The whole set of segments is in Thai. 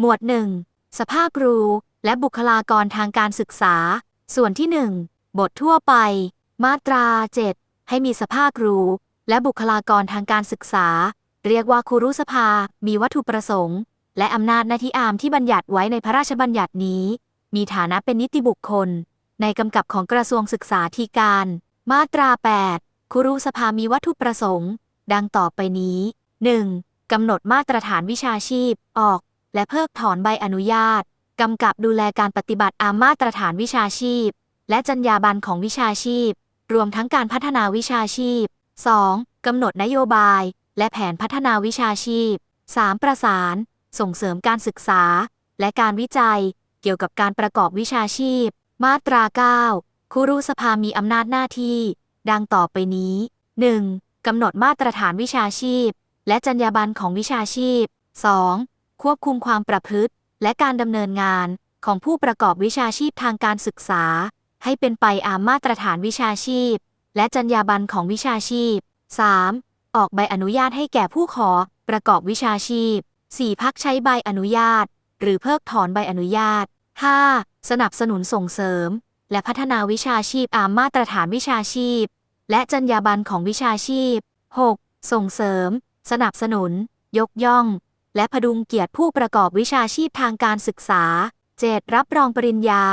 หมวด 1 สภาพครูและบุคลากรทางการศึกษา ส่วนที่ 1 บททั่วไป มาตรา 7 ให้มีสภาพครูและบุคลากรทางการศึกษา เรียกว่าครูรุสภา มีวัตถุประสงค์ และอำนาจหน้าที่อามที่บัญญัติไว้ในพระราชบัญญัตินี้ มีฐานะเป็นนิติบุคคล ในกำกับของกระทรวงศึกษาธิการ มาตรา 8 ครูรุสภามีวัตถุประสงค์ ดังต่อไปนี้ 1. กำหนดมาตรฐานวิชาชีพออก และเพิกถอนใบอนุญาต กำกับดูแลการปฏิบัติอามมาตรฐานวิชาชีพ และจรรยาบรรณของวิชาชีพ รวมทั้งการพัฒนาวิชาชีพ 2. กำหนดนโยบาย และแผนพัฒนาวิชาชีพ 3. ประสาน ส่งเสริมการศึกษา และการวิจัย เกี่ยวกับการประกอบวิชาชีพ มาตรา 9ครูรุสภามีอำนาจหน้าที่ ดังต่อไปนี้ 1. กำหนดมาตรฐานวิชาชีพ และจรรยาบรรณของวิชาชีพ 2. ควบคุมความประพฤติ และการดำเนินงานของผู้ประกอบวิชาชีพทางการศึกษา ให้เป็นไปตามมาตรฐานวิชาชีพ และจรรยาบรรณของวิชาชีพ 3. ออกใบอนุญาตให้แก่ผู้ขอประกอบวิชาชีพ 4. พักใช้ใบอนุญาต หรือเพิกถอนใบอนุญาต 5. สนับสนุนส่งเสริม และพัฒนาวิชาชีพตามมาตรฐานวิชาชีพ และจรรยาบรรณของวิชาชีพ 6. ส่งเสริม สนับสนุน ยกย่อง และพดุงเกียรติผู้ประกอบวิชาชีพทางการศึกษา 7. รับรองปริญญา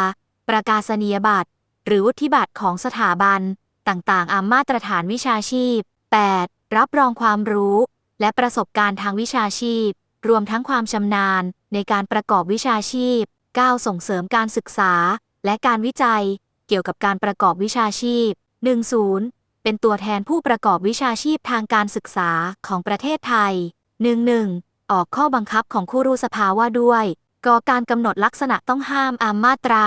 ประกาศนียบัตร หรือวุฒิบัตรของสถาบัน ต่างๆตามมาตรฐานวิชาชีพ 8. รับรองความรู้ และประสบการณ์ทางวิชาชีพ รวมทั้งความชำนาญในการประกอบวิชาชีพ 9. ส่งเสริมการศึกษา และการวิจัย เกี่ยวกับการประกอบวิชาชีพ 10. เป็นตัวแทนผู้ประกอบวิชาชีพทางการศึกษาของประเทศไทย 11. ออกข้อบังคับของคู่รู้สภาว่าด้วยก่อการกำหนดลักษณะต้องห้ามอามมาตรา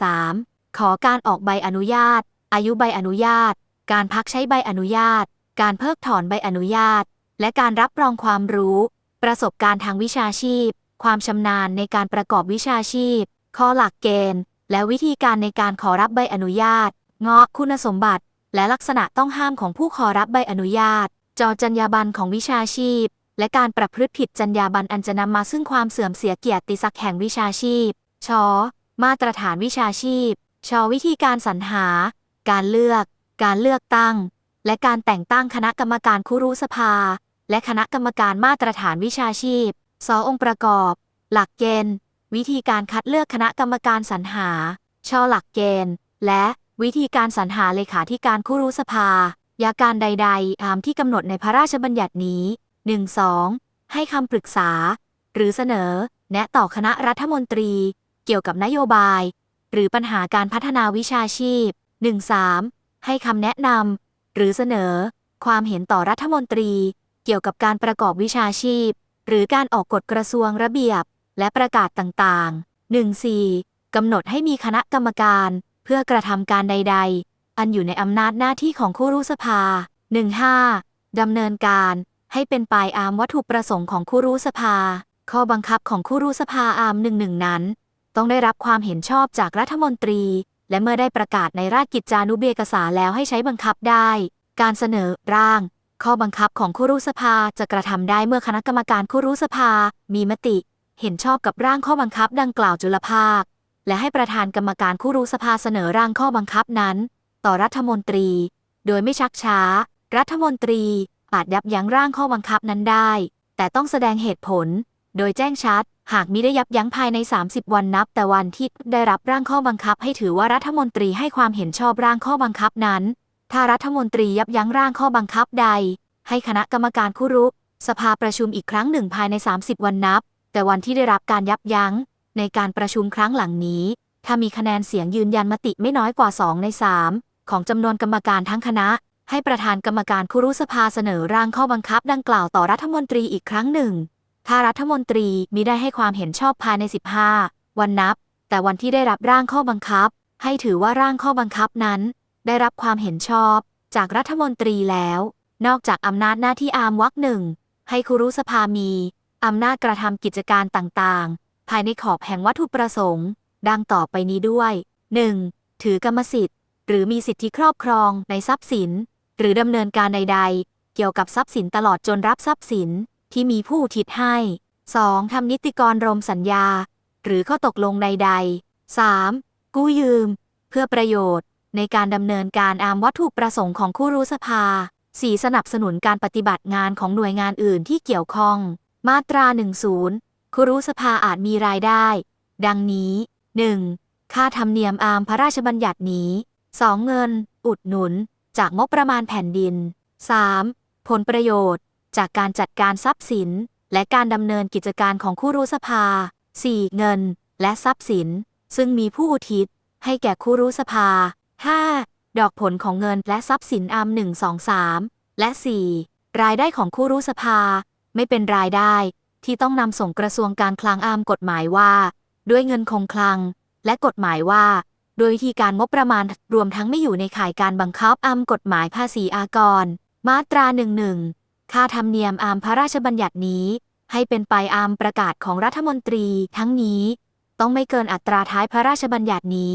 13. ขอการออกใบอนุญาต อายุใบอนุญาต การพักใช้ใบอนุญาต การเพิกถอนใบอนุญาต และการรับรองความรู้ ประสบการณ์ทางวิชาชีพ ความชำนาญในการประกอบวิชาชีพ ข้อหลักเกณฑ์ และวิธีการในการขอรับใบอนุญาตงอคุณสมบัติ และลักษณะต้องห้ามของผู้ขอรับใบอนุญาต จอจรรยาบรรณของวิชาชีพ และการประพฤติผิดจรรยาบรรณอันจะนำมาซึ่งความเสื่อมเสียเกียรติศักดิ์แห่งวิชาชีพ ช มาตรฐานวิชาชีพ ช วิธีการสรรหา การเลือก การเลือกตั้ง และการแต่งตั้งคณะกรรมการคุรุสภา และคณะกรรมการมาตรฐานวิชาชีพ สองค์ประกอบ หลักเกณฑ์ วิธีการคัดเลือกคณะกรรมการสรรหา ช หลักเกณฑ์ และวิธีการสรรหาเลขาธิการคุรุสภา ยาการใด ๆ ตามที่กำหนดในพระราชบัญญัตินี้ 1-2 ให้คำปรึกษา หรือเสนอ แนะต่อคณะรัฐมนตรี เกี่ยวกับนโยบาย หรือปัญหาการพัฒนาวิชาชีพ 1-3 ให้คำแนะนำหรือเสนอ ความเห็นต่อรัฐมนตรี เกี่ยวกับการประกอบวิชาชีพ หรือการออกกฎกระทรวงระเบียบ และประกาศต่างๆ 1-4 กำหนดให้มีคณะกรรมการ เพื่อกระทำการใด ๆ อันอยู่ในอำนาจหน้าที่ของคู่รู้สภา 1-5ดำเนินการ ให้เป็นไปอามวัตถุประสงค์ของคู่รู้สภา ข้อบังคับของคู่รู้สภาอามหนึ่งหนึ่งนั้น ต้องได้รับความเห็นชอบจากรัฐมนตรี และเมื่อได้ประกาศในราชกิจจานุเบกษาแล้วให้ใช้บังคับได้ การเสนอร่าง ข้อบังคับของคู่รู้สภาจะกระทำได้เมื่อคณะกรรมการคู่รู้สภา มีมติ เห็นชอบกับร่างข้อบังคับดังกล่าวจุลภาค และให้ประธานกรรมการคู่รู้สภาเสนอร่างข้อบังคับนั้น ต่อรัฐมนตรี โดยไม่ชักช้า รัฐมนตรี อาจยับยั้งร่างข้อบังคับนั้นได้ แต่ต้องแสดงเหตุผล โดยแจ้งชัด หากมิได้ยับยั้งภายใน 30 วันนับ แต่วันที่ได้รับร่างข้อบังคับให้ถือว่ารัฐมนตรีให้ความเห็นชอบร่างข้อบังคับนั้น ถ้ารัฐมนตรียับยั้งร่างข้อบังคับใด ให้คณะกรรมการคุรุสภาประชุมอีกครั้งหนึ่งภายใน 30 วันนับ แต่วันที่ได้รับการยับยั้ง ในการประชุมครั้งหลังนี้ ถ้ามีคะแนนเสียงยืนยันมติไม่น้อยกว่า 2 ใน 3 ของจำนวนกรรมการทั้งคณะ ให้ประธานกรรมการคุรุสภาเสนอร่างข้อบังคับดังกล่าวต่อรัฐมนตรีอีกครั้งหนึ่ง ถ้ารัฐมนตรีมิได้ให้ความเห็นชอบภายใน 15 วันนับ แต่วันที่ได้รับร่างข้อบังคับ ให้ถือว่าร่างข้อบังคับนั้น ได้รับความเห็นชอบ จากรัฐมนตรีแล้ว นอกจากอำนาจหน้าที่อามวักหนึ่งให้คุรุสภามีอำนาจกระทำกิจการต่างๆ ภายในขอบแห่งวัตถุประสงค์ ดังต่อไปนี้ด้วย 1. ถือกรรมสิทธิ์ หรือมีสิทธิครอบครองในทรัพย์สิน หรือดำเนินการใด ๆ เกี่ยวกับทรัพย์สินตลอดจนรับทรัพย์สินที่มีผู้ทิศให้ 2. ทำนิติกรรมสัญญา หรือข้อตกลงใด ๆ 3. กู้ยืม เพื่อประโยชน์ ในการดำเนินการอามวัตถุประสงค์ของคู่รู้สภา 4. สนับสนุนการปฏิบัติงานของหน่วยงานอื่นที่เกี่ยวข้อง มาตรา 10 คู่รู้สภาอาจมีรายได้ ดังนี้ 1. ค่าธรรมเนียมอามพระราชบัญญัตินี้ 2. เงิน อุดหนุน จากงบประมาณแผ่นดิน 3. ผลประโยชน์ จากการจัดการทรัพย์สิน และการดำเนินกิจการของคู่รู้สภา 4. เงิน และทรัพย์สิน ซึ่งมีผู้อุทิศ ให้แก่คู่รู้สภา 5. ดอกผลของเงินและทรัพย์สินอาม1 2 3 และ 4. รายได้ของคู่รู้สภา ไม่เป็นรายได้ที่ต้องนำส่งกระทรวงการคลังอามกฎหมายว่า ด้วยเงินคงคลัง และกฎหมายว่า โดยวิธีการงบประมาณรวมทั้งไม่อยู่ในข่ายการบังคับอามกฎหมายภาษีอากร มาตรา11ค่าธรรมเนียมอามพระราชบัญญัตินี้ ให้เป็นไปอามประกาศของรัฐมนตรี ทั้งนี้ ต้องไม่เกินอัตราท้ายพระราชบัญญัตินี้